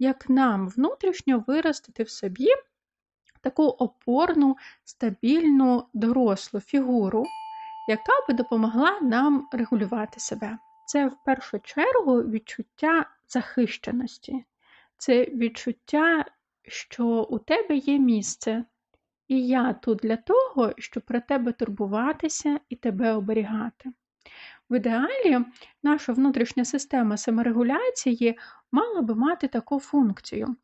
як нам внутрішньо виростити в собі таку опорну, стабільну, дорослу фігуру, яка би допомогла нам регулювати себе. Це в першу чергу відчуття захищеності, це відчуття, що у тебе є місце, і я тут для того, щоб про тебе турбуватися і тебе оберігати. В ідеалі наша внутрішня система саморегуляції мала би мати таку функцію.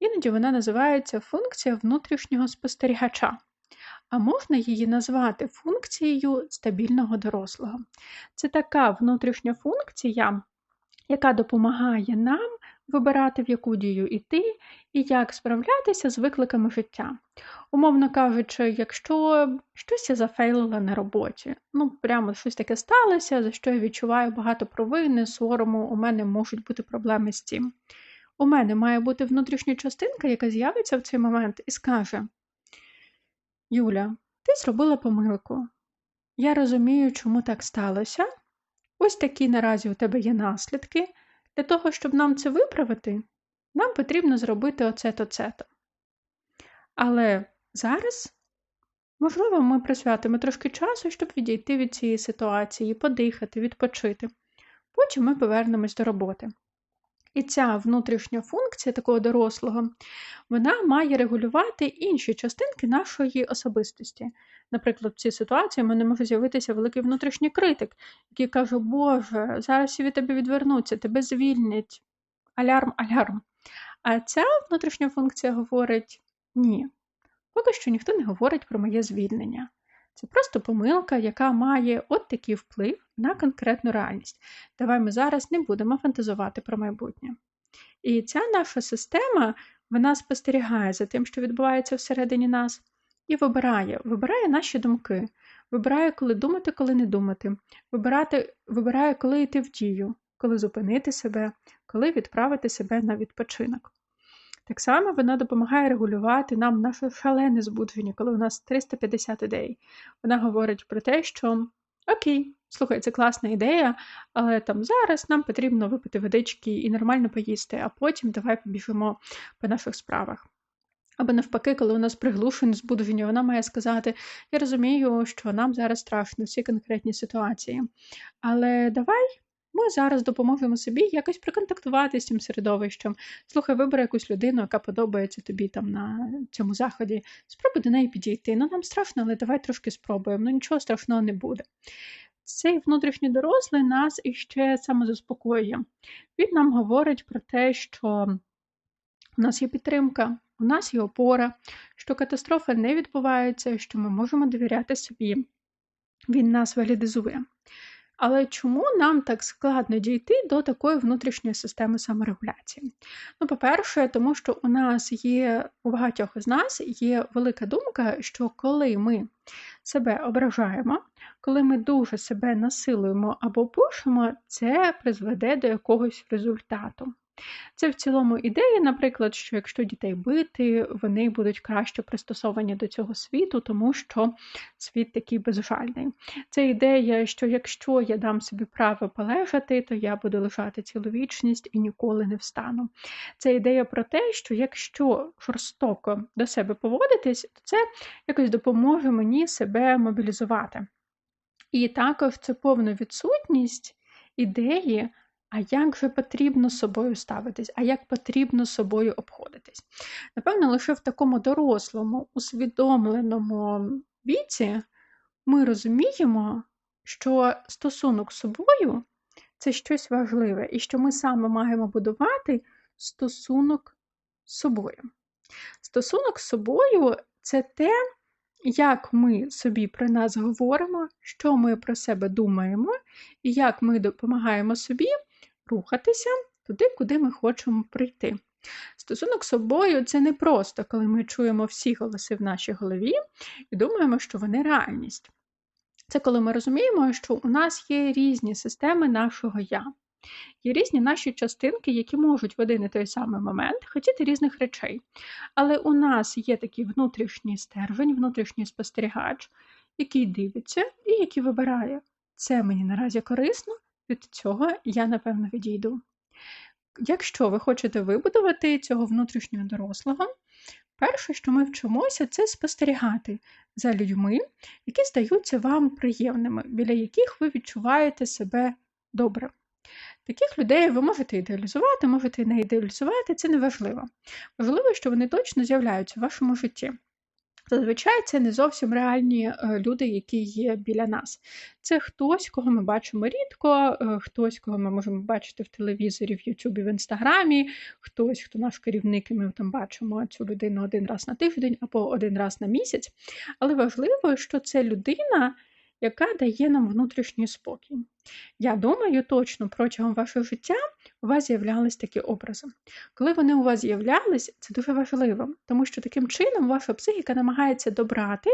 Іноді вона називається функція внутрішнього спостерігача, а можна її назвати функцією стабільного дорослого. Це така внутрішня функція, яка допомагає нам вибирати, в яку дію йти і як справлятися з викликами життя. Умовно кажучи, якщо щось я зафейлила на роботі, ну прямо щось таке сталося, за що я відчуваю багато провини, сорому, у мене можуть бути проблеми з цим. У мене має бути внутрішня частинка, яка з'явиться в цей момент і скаже: Юля, ти зробила помилку. Я розумію, чому так сталося. Ось такі наразі у тебе є наслідки. Для того, щоб нам це виправити, нам потрібно зробити оце-то, це-то. Але зараз, можливо, ми присвятимо трошки часу, щоб відійти від цієї ситуації, подихати, відпочити. Потім ми повернемось до роботи. І ця внутрішня функція такого дорослого, вона має регулювати інші частинки нашої особистості. Наприклад, в цій ситуації в мене може з'явитися великий внутрішній критик, який каже, Боже, зараз від тебе відвернуться, тебе звільнять. Алярм, алярм. А ця внутрішня функція говорить: ні, поки що ніхто не говорить про моє звільнення. Це просто помилка, яка має от такий вплив на конкретну реальність. Давай ми зараз не будемо фантазувати про майбутнє. І ця наша система вона спостерігає за тим, що відбувається всередині нас, і вибирає, вибирає наші думки, вибирає, коли думати, коли не думати, вибирати, вибирає, коли йти в дію, коли зупинити себе, коли відправити себе на відпочинок. Так само вона допомагає регулювати нам наше шалене збудження, коли у нас 350 ідей. Вона говорить про те, що окей, слухай, це класна ідея, але там зараз нам потрібно випити водички і нормально поїсти, а потім давай побіжимо по наших справах. Або навпаки, коли у нас приглушене збудження, вона має сказати: Я розумію, що нам зараз страшно всі конкретні ситуації. Але давай ми зараз допоможемо собі якось проконтактувати з цим середовищем. Слухай, вибери якусь людину, яка подобається тобі там на цьому заході. Спробуй до неї підійти. Ну нам страшно, але давай трошки спробуємо. Ну нічого страшного не буде. Цей внутрішній дорослий нас іще самозаспокоює. Він нам говорить про те, що у нас є підтримка, у нас є опора, що катастрофа не відбувається, що ми можемо довіряти собі. Він нас валідизує. Але чому нам так складно дійти до такої внутрішньої системи саморегуляції? Ну, по-перше, тому що у нас є, у багатьох із нас є велика думка, що коли ми себе ображаємо, коли ми дуже себе насилуємо або пушимо, це призведе до якогось результату. Це в цілому ідея, наприклад, що якщо дітей бити, вони будуть краще пристосовані до цього світу, тому що світ такий безжальний. Це ідея, що якщо я дам собі право полежати, то я буду лежати цілу вічність і ніколи не встану. Це ідея про те, що якщо жорстоко до себе поводитись, то це якось допоможе мені себе мобілізувати. І також це повна відсутність ідеї. А як же потрібно з собою ставитись, а як потрібно з собою обходитись? Напевно, лише в такому дорослому, усвідомленому віці ми розуміємо, що стосунок з собою це щось важливе, і що ми саме маємо будувати стосунок з собою. Стосунок з собою це те, як ми собі про нас говоримо, що ми про себе думаємо, і як ми допомагаємо собі рухатися туди, куди ми хочемо прийти. Стосунок собою це не просто, коли ми чуємо всі голоси в нашій голові і думаємо, що вони реальність. Це коли ми розуміємо, що у нас є різні системи нашого я. Є різні наші частинки, які можуть в один і той самий момент хотіти різних речей. Але у нас є такий внутрішній стержень, внутрішній спостерігач, який дивиться і який вибирає. Це мені наразі корисно, від цього я, напевно, відійду. якщо ви хочете вибудувати цього внутрішнього дорослого, перше, що ми вчимося, це спостерігати за людьми, які здаються вам приємними, біля яких ви відчуваєте себе добре. Таких людей ви можете ідеалізувати, можете не ідеалізувати, це не важливо. Важливо, що вони точно з'являються в вашому житті. Зазвичай це не зовсім реальні е, люди, які є біля нас. Це хтось, кого ми бачимо рідко, е, хтось, кого ми можемо бачити в телевізорі, в Ютубі, в Інстаграмі, хтось, хто наш керівник, і ми там бачимо цю людину один раз на тиждень або один раз на місяць. Але важливо, що це людина, яка дає нам внутрішній спокій. Я думаю, точно протягом вашого життя у вас з'являлись такі образи. Коли вони у вас з'являлись, це дуже важливо, тому що таким чином ваша психіка намагається добрати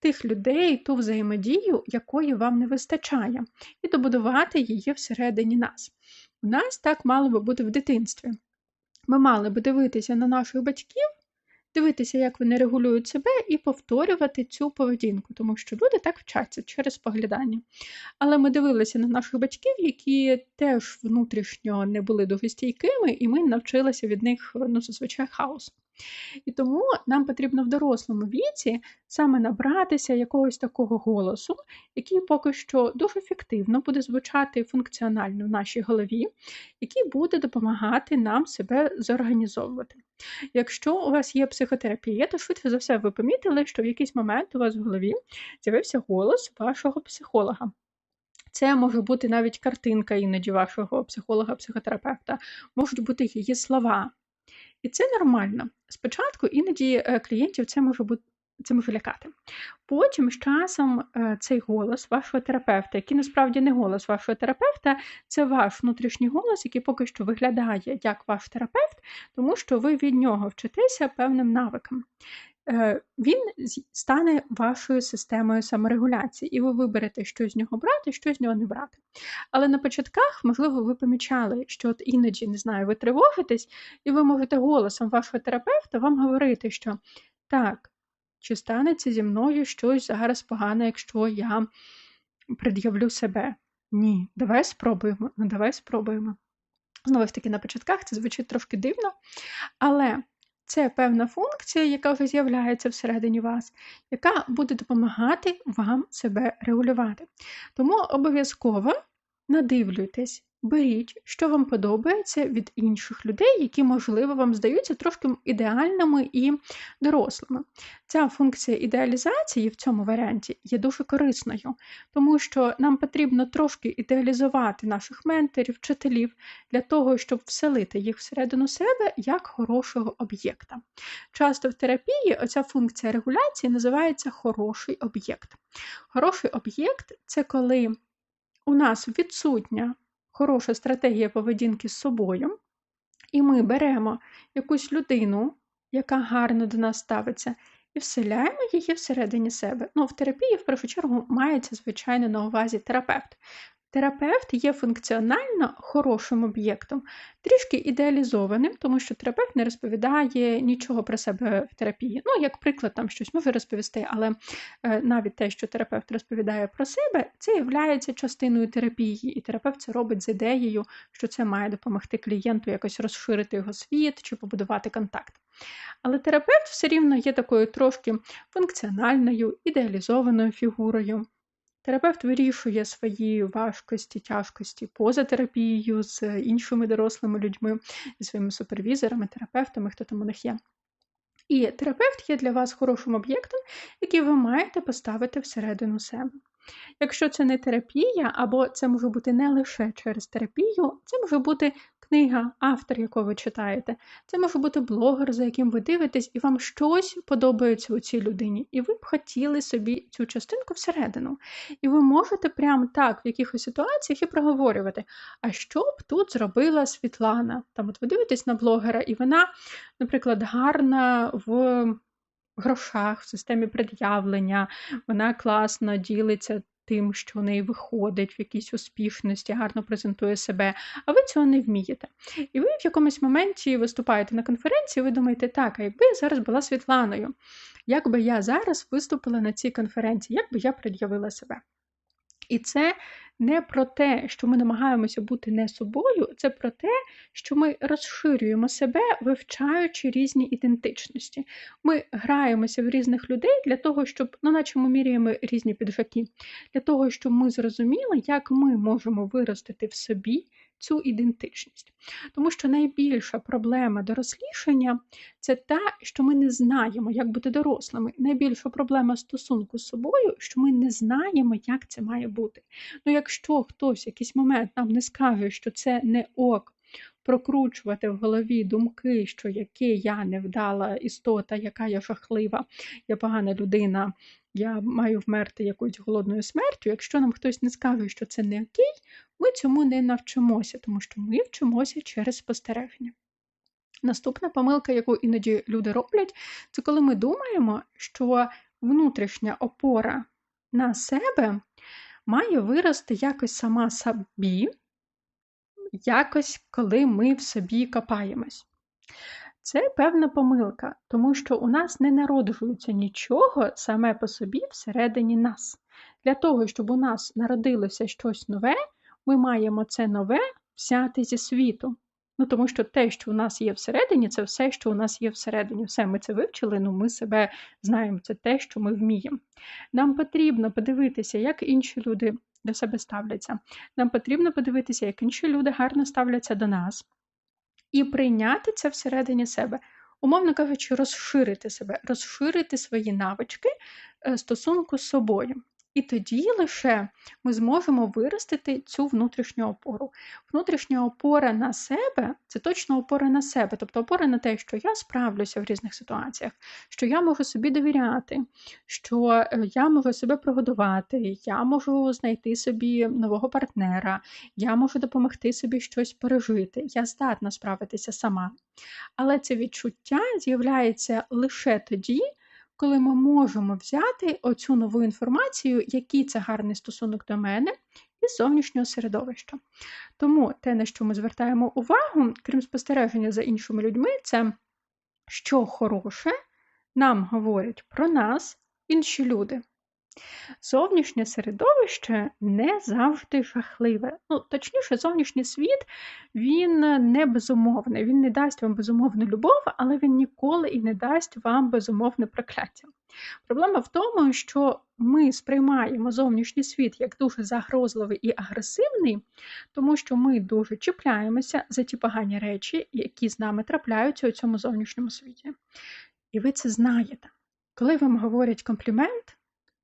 тих людей, ту взаємодію, якої вам не вистачає, і добудувати її всередині нас. У нас так мало би бути в дитинстві. Ми мали би дивитися на наших батьків дивитися, як вони регулюють себе, і повторювати цю поведінку, тому що люди так вчаться через поглядання. Але ми дивилися на наших батьків, які теж внутрішньо не були дуже стійкими, і ми навчилися від них ну, зазвичай хаос. І тому нам потрібно в дорослому віці саме набратися якогось такого голосу, який поки що дуже ефективно буде звучати функціонально в нашій голові, який буде допомагати нам себе зорганізовувати. Якщо у вас є психотерапія, то швидше за все ви помітили, що в якийсь момент у вас в голові з'явився голос вашого психолога. Це може бути навіть картинка іноді вашого психолога-психотерапевта, можуть бути її слова. І це нормально. Спочатку іноді е, клієнтів це може бути. Це може лякати. Потім з часом е, цей голос вашого терапевта, який насправді не голос вашого терапевта, це ваш внутрішній голос, який поки що виглядає як ваш терапевт, тому що ви від нього вчитеся певним навикам. Е, він стане вашою системою саморегуляції, і ви виберете, що з нього брати, що з нього не брати. Але на початках, можливо, ви помічали, що от іноді, не знаю, ви тривожитесь, і ви можете голосом вашого терапевта вам говорити, що так, чи станеться зі мною щось зараз погане, якщо я пред'явлю себе? Ні, давай спробуємо, ну давай спробуємо. Знову ж таки, на початках це звучить трошки дивно, але це певна функція, яка вже з'являється всередині вас, яка буде допомагати вам себе регулювати. Тому обов'язково надивлюйтесь Беріть, що вам подобається від інших людей, які, можливо, вам здаються трошки ідеальними і дорослими. Ця функція ідеалізації в цьому варіанті є дуже корисною, тому що нам потрібно трошки ідеалізувати наших менторів, вчителів для того, щоб вселити їх всередину себе як хорошого об'єкта. Часто в терапії оця функція регуляції називається хороший об'єкт. Хороший об'єкт це коли у нас відсутня хороша стратегія поведінки з собою, і ми беремо якусь людину, яка гарно до нас ставиться, і вселяємо її всередині себе. Ну, в терапії, в першу чергу, мається, звичайно, на увазі терапевт. Терапевт є функціонально хорошим об'єктом, трішки ідеалізованим, тому що терапевт не розповідає нічого про себе в терапії. Ну, як приклад, там щось може розповісти, але е, навіть те, що терапевт розповідає про себе, це є частиною терапії, і терапевт це робить з ідеєю, що це має допомогти клієнту якось розширити його світ чи побудувати контакт. Але терапевт все рівно є такою трошки функціональною, ідеалізованою фігурою. Терапевт вирішує свої важкості, тяжкості поза терапією з іншими дорослими людьми, зі своїми супервізорами, терапевтами, хто там у них є. І терапевт є для вас хорошим об'єктом, який ви маєте поставити всередину себе. Якщо це не терапія, або це може бути не лише через терапію, це може бути книга, автор, яку ви читаєте. Це може бути блогер, за яким ви дивитесь, і вам щось подобається у цій людині, і ви б хотіли собі цю частинку всередину. І ви можете прямо так в якихось ситуаціях і проговорювати, а що б тут зробила Світлана? Там от ви дивитесь на блогера, і вона, наприклад, гарна в. Грошах в системі пред'явлення, вона класно ділиться тим, що в неї виходить, в якійсь успішності, гарно презентує себе, а ви цього не вмієте. І ви в якомусь моменті виступаєте на конференції, ви думаєте, так, а якби я зараз була Світланою, як би я зараз виступила на цій конференції, як би я пред'явила себе? І це не про те, що ми намагаємося бути не собою, це про те, що ми розширюємо себе, вивчаючи різні ідентичності. Ми граємося в різних людей для того, щоб, ну наче ми міряємо різні піджаки, для того, щоб ми зрозуміли, як ми можемо виростити в собі цю ідентичність. Тому що найбільша проблема дорослішання це та, що ми не знаємо, як бути дорослими. Найбільша проблема стосунку з собою, що ми не знаємо, як це має бути. Ну, якщо хтось в якийсь момент нам не скаже, що це не ок. Прокручувати в голові думки, що яке я невдала істота, яка я жахлива, я погана людина, я маю вмерти якоюсь голодною смертю. Якщо нам хтось не скаже, що це не окей, ми цьому не навчимося, тому що ми вчимося через спостереження. Наступна помилка, яку іноді люди роблять, це коли ми думаємо, що внутрішня опора на себе має вирости якось сама собі, якось коли ми в собі копаємось. Це певна помилка, тому що у нас не народжується нічого саме по собі всередині нас. Для того, щоб у нас народилося щось нове, ми маємо це нове взяти зі світу. Ну, Тому що те, що у нас є всередині, це все, що у нас є всередині. Все, ми це вивчили, ну ми себе знаємо, це те, що ми вміємо. Нам потрібно подивитися, як інші люди до себе ставляться. Нам потрібно подивитися, як інші люди гарно ставляться до нас і прийняти це всередині себе. Умовно кажучи, розширити себе, розширити свої навички е, стосунку з собою. І тоді лише ми зможемо виростити цю внутрішню опору. Внутрішня опора на себе це точно опора на себе, тобто опора на те, що я справлюся в різних ситуаціях, що я можу собі довіряти, що е, я можу себе прогодувати, я можу знайти собі нового партнера, я можу допомогти собі щось пережити. Я здатна справитися сама. Але це відчуття з'являється лише тоді коли ми можемо взяти оцю нову інформацію, який це гарний стосунок до мене із зовнішнього середовища. Тому те, на що ми звертаємо увагу, крім спостереження за іншими людьми, це що хороше нам говорять про нас інші люди. Зовнішнє середовище не завжди жахливе. Ну, точніше, зовнішній світ він не безумовний, він не дасть вам безумовну любов, але він ніколи і не дасть вам безумовне прокляття. Проблема в тому, що ми сприймаємо зовнішній світ як дуже загрозливий і агресивний, тому що ми дуже чіпляємося за ті погані речі, які з нами трапляються у цьому зовнішньому світі. І ви це знаєте. Коли вам говорять комплімент,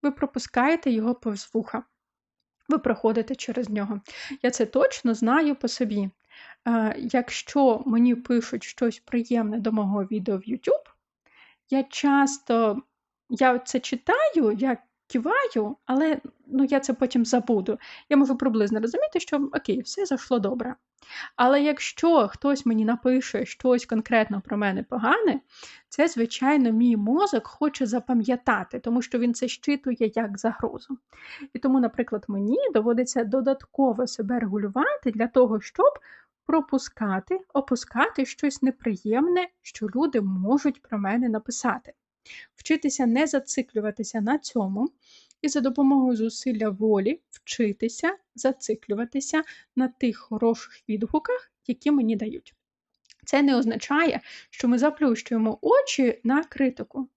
ви пропускаєте його повз вуха. Ви проходите через нього. Я це точно знаю по собі. Е, якщо мені пишуть щось приємне до мого відео в YouTube, я часто я це читаю, я киваю, але ну, я це потім забуду. Я можу приблизно розуміти, що окей, все зайшло добре. Але якщо хтось мені напише щось конкретно про мене погане, це, звичайно, мій мозок хоче запам'ятати, тому що він це щитує як загрозу. І тому, наприклад, мені доводиться додатково себе регулювати для того, щоб пропускати, опускати щось неприємне, що люди можуть про мене написати. Вчитися не зациклюватися на цьому, і за допомогою зусилля волі вчитися зациклюватися на тих хороших відгуках, які мені дають. Це не означає, що ми заплющуємо очі на критику.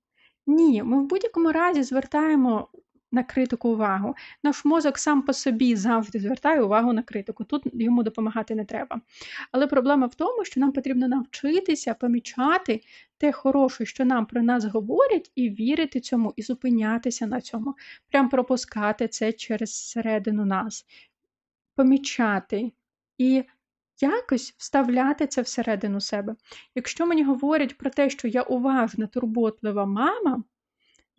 Ні, ми в будь-якому разі звертаємо на критику увагу. Наш мозок сам по собі завжди звертає увагу на критику. Тут йому допомагати не треба. Але проблема в тому, що нам потрібно навчитися помічати те хороше, що нам про нас говорять, і вірити цьому, і зупинятися на цьому, прям пропускати це через середину нас, помічати і якось вставляти це всередину себе. Якщо мені говорять про те, що я уважна, турботлива мама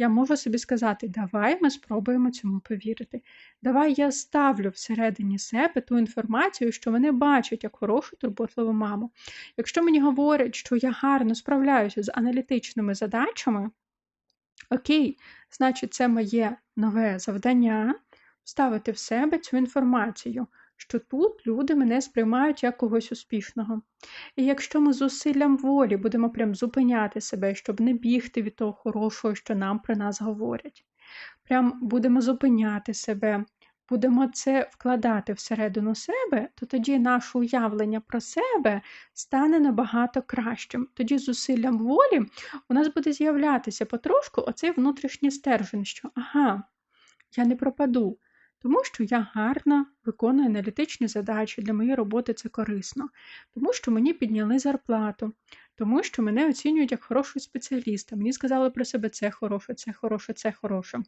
я можу собі сказати, давай ми спробуємо цьому повірити. Давай я ставлю всередині себе ту інформацію, що мене бачать як хорошу турботливу маму. Якщо мені говорять, що я гарно справляюся з аналітичними задачами, окей, значить, це моє нове завдання вставити в себе цю інформацію що тут люди мене сприймають як когось успішного. І якщо ми зусиллям волі будемо прям зупиняти себе, щоб не бігти від того хорошого, що нам про нас говорять, прям будемо зупиняти себе, будемо це вкладати всередину себе, то тоді наше уявлення про себе стане набагато кращим. Тоді зусиллям волі у нас буде з'являтися потрошку оцей внутрішній стержень, що ага, я не пропаду. Тому що я гарно виконую аналітичні задачі, для моєї роботи це корисно, тому що мені підняли зарплату, тому що мене оцінюють як хорошого спеціаліста. Мені сказали про себе це хороше, це хороше, це хороше.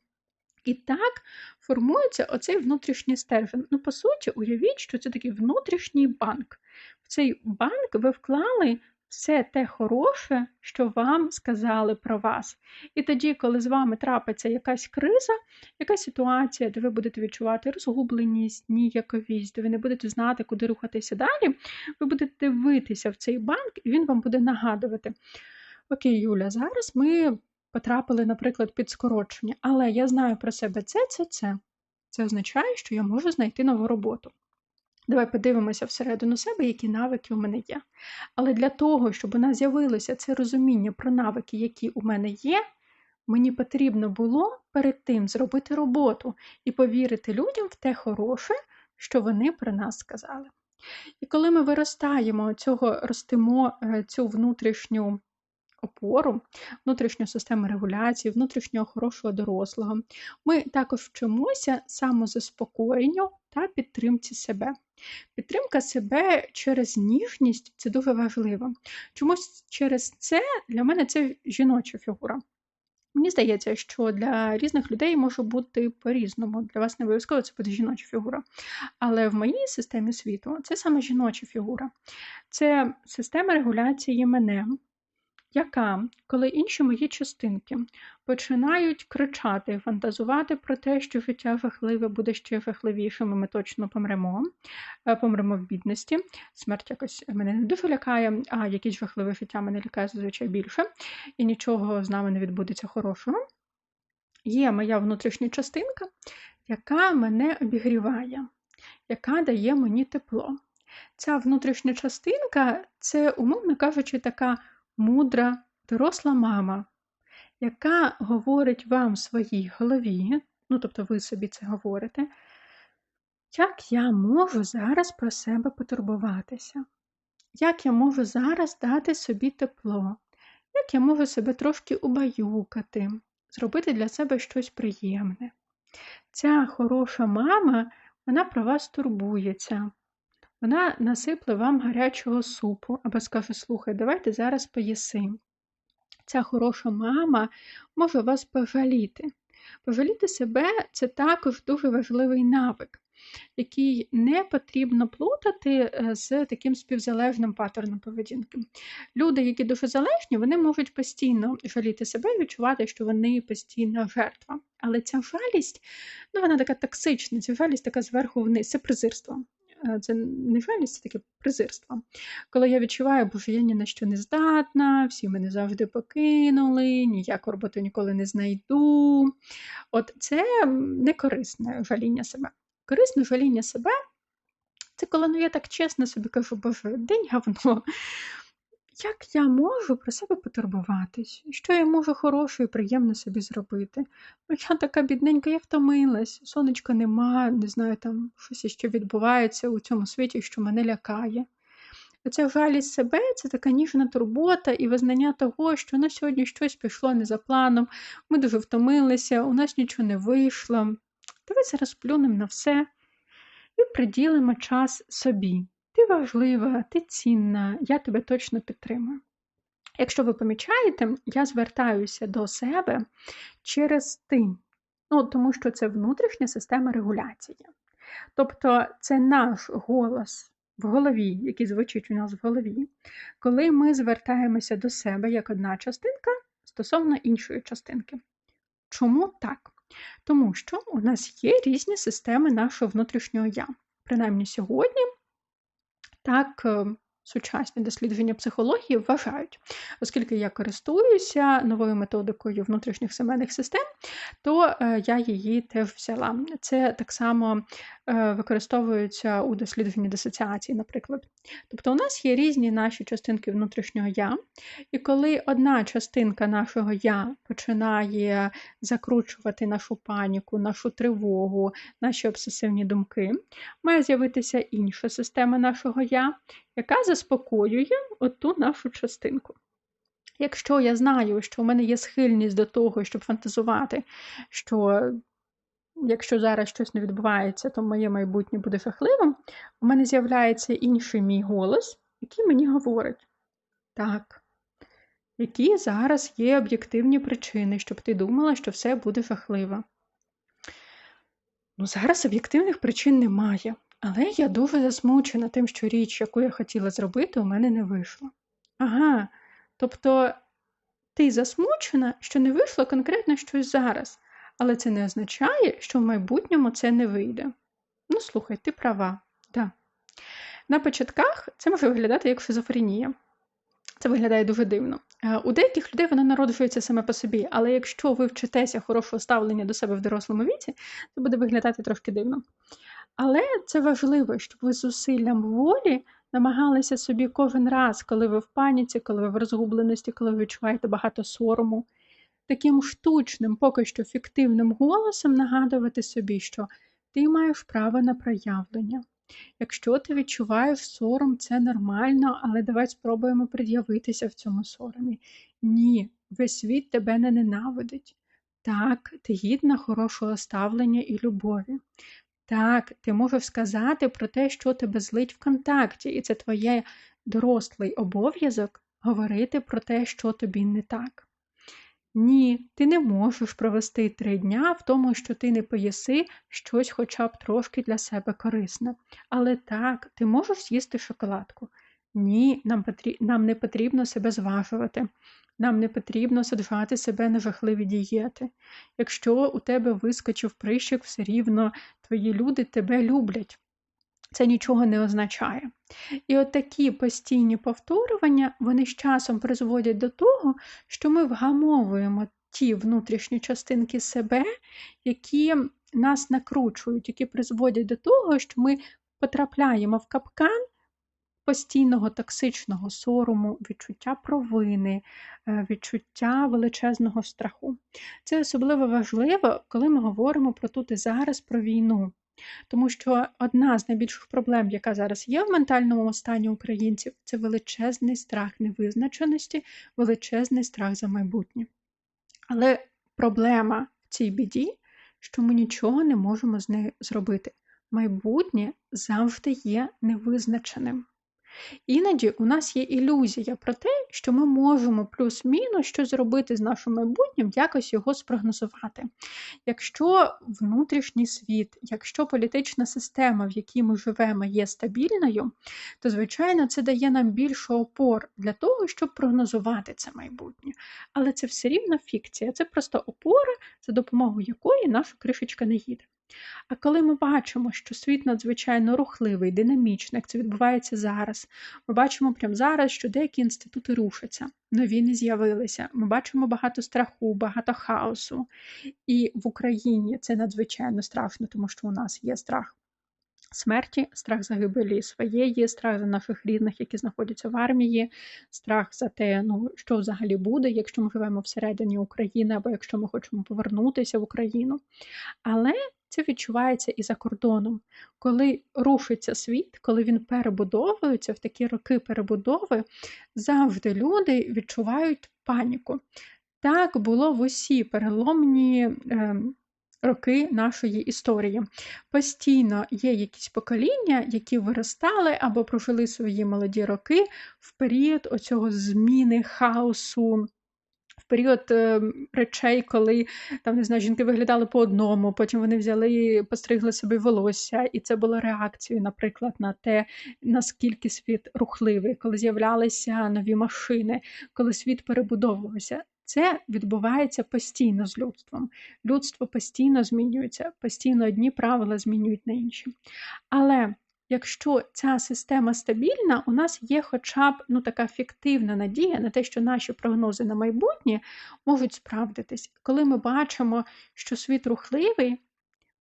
І так формується оцей внутрішній стержень. Ну, по суті, уявіть, що це такий внутрішній банк. В цей банк ви вклали все те хороше, що вам сказали про вас. І тоді, коли з вами трапиться якась криза, якась ситуація, де ви будете відчувати розгубленість, ніяковість, де ви не будете знати, куди рухатися далі, ви будете дивитися в цей банк, і він вам буде нагадувати. Окей, Юля, зараз ми потрапили, наприклад, під скорочення, але я знаю про себе це, це, це. Це означає, що я можу знайти нову роботу. Давай подивимося всередину себе, які навики у мене є. Але для того, щоб у нас з'явилося це розуміння про навики, які у мене є, мені потрібно було перед тим зробити роботу і повірити людям в те хороше, що вони про нас сказали. І коли ми виростаємо цього, ростимо е, цю внутрішню опору, внутрішню систему регуляції, внутрішнього хорошого дорослого, ми також вчимося самозаспокоєнню та підтримці себе. Підтримка себе через ніжність це дуже важливо. Чомусь через це для мене це жіноча фігура. Мені здається, що для різних людей може бути по-різному. Для вас не обов'язково це буде жіноча фігура. Але в моїй системі світу це саме жіноча фігура. Це система регуляції мене, яка, коли інші мої частинки починають кричати, фантазувати про те, що життя жахливе буде ще жахливішим, і ми точно помремо, е, помремо в бідності. Смерть якось мене не дуже лякає, а якесь жахливе життя мене лякає зазвичай більше, і нічого з нами не відбудеться хорошого. Є моя внутрішня частинка, яка мене обігріває, яка дає мені тепло. Ця внутрішня частинка це, умовно кажучи, така мудра, доросла мама, яка говорить вам в своїй голові, ну, тобто ви собі це говорите, як я можу зараз про себе потурбуватися? Як я можу зараз дати собі тепло? Як я можу себе трошки убаюкати, зробити для себе щось приємне? Ця хороша мама, вона про вас турбується. Вона насипле вам гарячого супу або скаже: слухай, давайте зараз поїси. Ця хороша мама може вас пожаліти. Пожаліти себе це також дуже важливий навик, який не потрібно плутати е, з таким співзалежним паттерном поведінки. Люди, які дуже залежні, вони можуть постійно жаліти себе і відчувати, що вони постійна жертва. Але ця жалість, ну вона така токсична, ця жалість така зверху вниз, це презирство. Е, це не жалість, це таке презирство. Коли я відчуваю, боже, я ні на що не здатна, всі мене завжди покинули, ніяку роботу ніколи не знайду. От це не корисне жаління себе. Корисне жаління себе це коли ну, я так чесно собі кажу, боже, день говно. Як я можу про себе потурбуватись? Що я можу хороше і приємне собі зробити? Ну, я така бідненька, я втомилась, сонечка нема, не знаю, там щось іще відбувається у цьому світі, що мене лякає. Оця жалість себе це така ніжна турбота і визнання того, що на сьогодні щось пішло не за планом, ми дуже втомилися, у нас нічого не вийшло. Давай зараз плюнемо на все і приділимо час собі. Важлива, ти цінна, я тебе точно підтримую. Якщо ви помічаєте, я звертаюся до себе через ти, ну, тому що це внутрішня система регуляції. Тобто це наш голос в голові, який звучить у нас в голові, коли ми звертаємося до себе як одна частинка стосовно іншої частинки. Чому так? Тому що у нас є різні системи нашого внутрішнього я. Принаймні сьогодні так е, сучасні дослідження психології вважають, оскільки я користуюся новою методикою внутрішніх семейних систем, то е, я її теж взяла. Це так само використовуються у дослідженні дисоціації, наприклад. Тобто, у нас є різні наші частинки внутрішнього я, і коли одна частинка нашого я починає закручувати нашу паніку, нашу тривогу, наші обсесивні думки, має з'явитися інша система нашого я, яка заспокоює оту нашу частинку. Якщо я знаю, що у мене є схильність до того, щоб фантазувати, що якщо зараз щось не відбувається, то моє майбутнє буде жахливим, у мене з'являється інший мій голос, який мені говорить: так, які зараз є об'єктивні причини, щоб ти думала, що все буде жахливо. Ну, зараз об'єктивних причин немає, але я дуже засмучена тим, що річ, яку я хотіла зробити, у мене не вийшла. Ага, тобто ти засмучена, що не вийшло конкретно щось зараз, але це не означає, що в майбутньому це не вийде. Ну, слухай, ти права, да. На початках це може виглядати як шизофренія. Це виглядає дуже дивно. Е, у деяких людей вона народжується саме по собі, але якщо ви вчитеся хорошого ставлення до себе в дорослому віці, це буде виглядати трошки дивно. Але це важливо, щоб ви зусиллям волі намагалися собі кожен раз, коли ви в паніці, коли ви в розгубленості, коли ви відчуваєте багато сорому, таким штучним, поки що фіктивним голосом нагадувати собі, що ти маєш право на проявлення. Якщо ти відчуваєш сором, це нормально, але давай спробуємо пред'явитися в цьому соромі. Ні, весь світ тебе не ненавидить. Так, ти гідна хорошого ставлення і любові. Так, ти можеш сказати про те, що тебе злить в контакті, і це твоє дорослий обов'язок говорити про те, що тобі не так. Ні, ти не можеш провести три дня в тому, що ти не поїси щось хоча б трошки для себе корисне. Але так, ти можеш з'їсти шоколадку. Ні, нам потріб... нам не потрібно себе зважувати. Нам не потрібно саджати себе на жахливі дієти. Якщо у тебе вискочив прищик, все рівно твої люди тебе люблять. Це нічого не означає. І от такі постійні повторювання, вони з часом призводять до того, що ми вгамовуємо ті внутрішні частинки себе, які нас накручують, які призводять до того, що ми потрапляємо в капкан постійного токсичного сорому, відчуття провини, е, відчуття величезного страху. Це особливо важливо, коли ми говоримо про тут і зараз про війну. Тому що одна з найбільших проблем, яка зараз є в ментальному стані українців, це величезний страх невизначеності, величезний страх за майбутнє. Але проблема в цій біді, що ми нічого не можемо з нею зробити. Майбутнє завжди є невизначеним. Іноді у нас є ілюзія про те, що ми можемо плюс-мінус що зробити з нашим майбутнім, якось його спрогнозувати. Якщо внутрішній світ, якщо політична система, в якій ми живемо, є стабільною, то, звичайно, це дає нам більше опор для того, щоб прогнозувати це майбутнє. Але це все рівно фікція, це просто опора, за допомогою якої наша кришечка не їде. А коли ми бачимо, що світ надзвичайно рухливий, динамічний, як це відбувається зараз, ми бачимо прямо зараз, що деякі інститути рушаться, нові не з'явилися. Ми бачимо багато страху, багато хаосу. І в Україні це надзвичайно страшно, тому що у нас є страх. Смерті, страх загибелі своєї, страх за наших рідних, які знаходяться в армії, страх за те, ну що взагалі буде, якщо ми живемо всередині України, або якщо ми хочемо повернутися в Україну. Але це відчувається і за кордоном. Коли рушиться світ, коли він перебудовується в такі роки перебудови, завжди люди відчувають паніку. Так було в усі переломні. Е, Роки нашої історії. Постійно є якісь покоління, які виростали або прожили свої молоді роки в період оцього зміни хаосу, період е, речей, коли там не знаю, жінки виглядали по одному, потім вони взяли, постригли собі волосся, і це було реакцією, наприклад, на те, наскільки світ рухливий, коли з'являлися нові машини, коли світ перебудовувався. Це відбувається постійно з людством. Людство постійно змінюється, постійно одні правила змінюють на інші. Але якщо ця система стабільна, у нас є хоча б ну, така фіктивна надія на те, що наші прогнози на майбутнє можуть справдитись. Коли ми бачимо, що світ рухливий,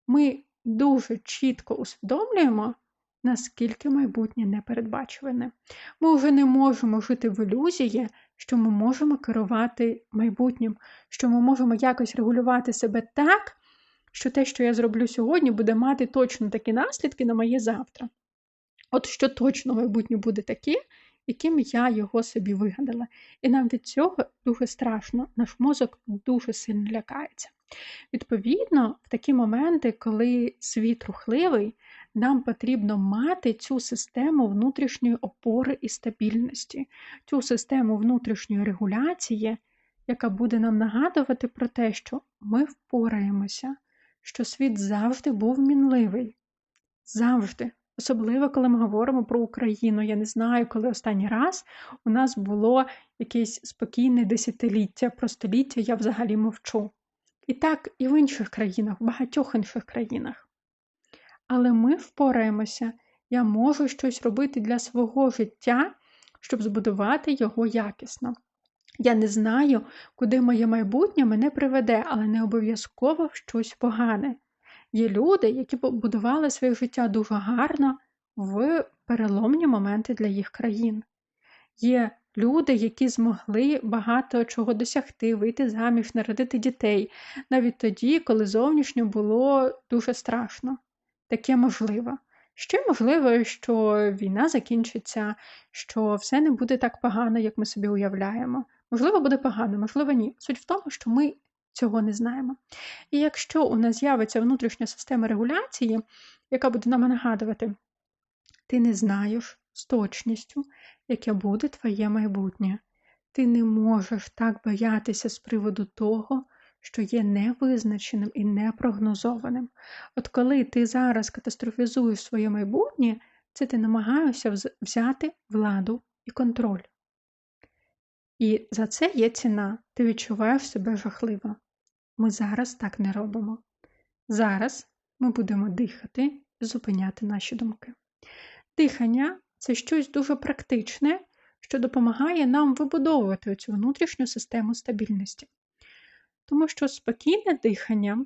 ми дуже чітко усвідомлюємо, наскільки майбутнє непередбачуване. Ми вже не можемо жити в ілюзії, що ми можемо керувати майбутнім, що ми можемо якось регулювати себе так, що те, що я зроблю сьогодні, буде мати точно такі наслідки на моє завтра. От що точно майбутнє буде таке, яким я його собі вигадала. І нам від цього дуже страшно, наш мозок дуже сильно лякається. Відповідно, в такі моменти, коли світ рухливий, нам потрібно мати цю систему внутрішньої опори і стабільності, цю систему внутрішньої регуляції, яка буде нам нагадувати про те, що ми впораємося, що світ завжди був мінливий. Завжди. Особливо, коли ми говоримо про Україну. Я не знаю, коли останній раз у нас було якесь спокійне десятиліття, про століття я взагалі мовчу. І так, і в інших країнах, в багатьох інших країнах. Але ми впораємося, я можу щось робити для свого життя, щоб збудувати його якісно. Я не знаю, куди моє майбутнє мене приведе, але не обов'язково в щось погане. Є люди, які будували своє життя дуже гарно в переломні моменти для їх країн. Є люди, які змогли багато чого досягти, вийти заміж, народити дітей, навіть тоді, коли зовнішньо було дуже страшно. Таке можливо. Ще можливо, що війна закінчиться, що все не буде так погано, як ми собі уявляємо. Можливо, буде погано, можливо, ні. Суть в тому, що ми цього не знаємо. І якщо у нас з'явиться внутрішня система регуляції, яка буде нам нагадувати, ти не знаєш з точністю, яке буде твоє майбутнє. Ти не можеш так боятися з приводу того, що є невизначеним і непрогнозованим. От коли ти зараз катастрофізуєш своє майбутнє, це ти намагаєшся взяти владу і контроль. І за це є ціна, ти відчуваєш себе жахливо. Ми зараз так не робимо. Зараз ми будемо дихати і зупиняти наші думки. Дихання це щось дуже практичне, що допомагає нам вибудовувати цю внутрішню систему стабільності. Тому що спокійне дихання,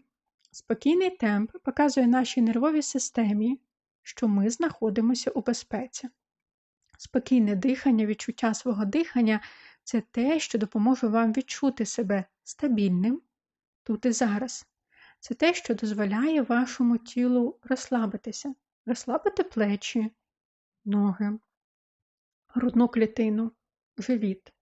спокійний темп показує нашій нервовій системі, що ми знаходимося у безпеці. Спокійне дихання, відчуття свого дихання це те, що допоможе вам відчути себе стабільним тут і зараз. Це те, що дозволяє вашому тілу розслабитися, розслабити плечі, ноги, грудну клітину, живіт.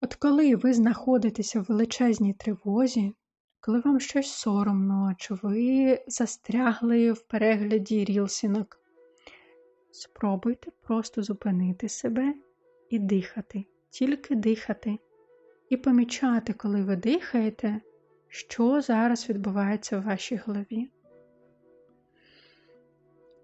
От коли ви знаходитеся в величезній тривозі, коли вам щось соромно, чи ви застрягли в перегляді рілсінок, спробуйте просто зупинити себе і дихати, тільки дихати, і помічати, коли ви дихаєте, що зараз відбувається в вашій голові.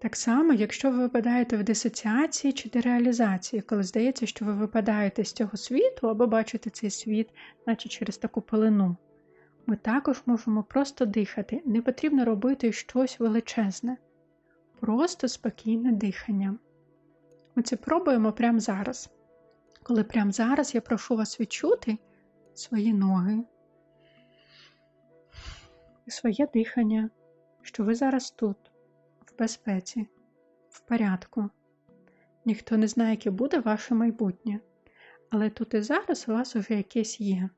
Так само, якщо ви випадаєте в дисоціації чи дереалізації, коли здається, що ви випадаєте з цього світу або бачите цей світ, наче через таку пилину, ми також можемо просто дихати, не потрібно робити щось величезне, просто спокійне дихання. Ми це пробуємо прямо зараз. Коли прямо зараз я прошу вас відчути свої ноги і своє дихання, що ви зараз тут в безпеці, в порядку. Ніхто не знає, яке буде ваше майбутнє, але тут і зараз у вас уже якесь є.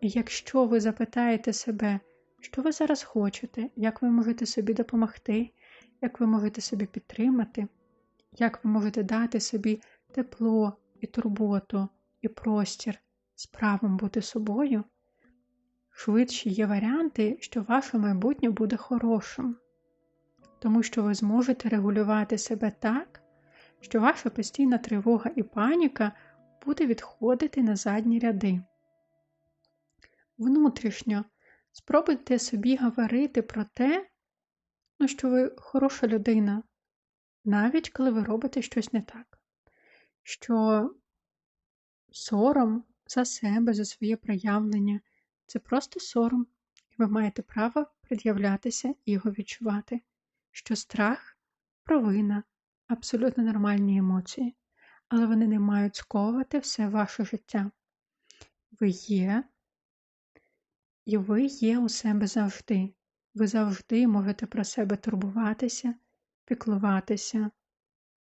І якщо ви запитаєте себе, що ви зараз хочете, як ви можете собі допомогти, як ви можете собі підтримати, як ви можете дати собі тепло і турботу, і простір з правом бути собою, швидше є варіанти, що ваше майбутнє буде хорошим. Тому що ви зможете регулювати себе так, що ваша постійна тривога і паніка буде відходити на задні ряди. Внутрішньо. Спробуйте собі говорити про те, ну, що ви хороша людина, навіть коли ви робите щось не так, що сором за себе, за своє проявлення це просто сором, і ви маєте право пред'являтися і його відчувати що страх, провина абсолютно нормальні емоції, але вони не мають сковувати все ваше життя. Ви є, і ви є у себе завжди. ви завжди можете про себе турбуватися, піклуватися,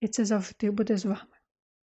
і це завжди буде з вами.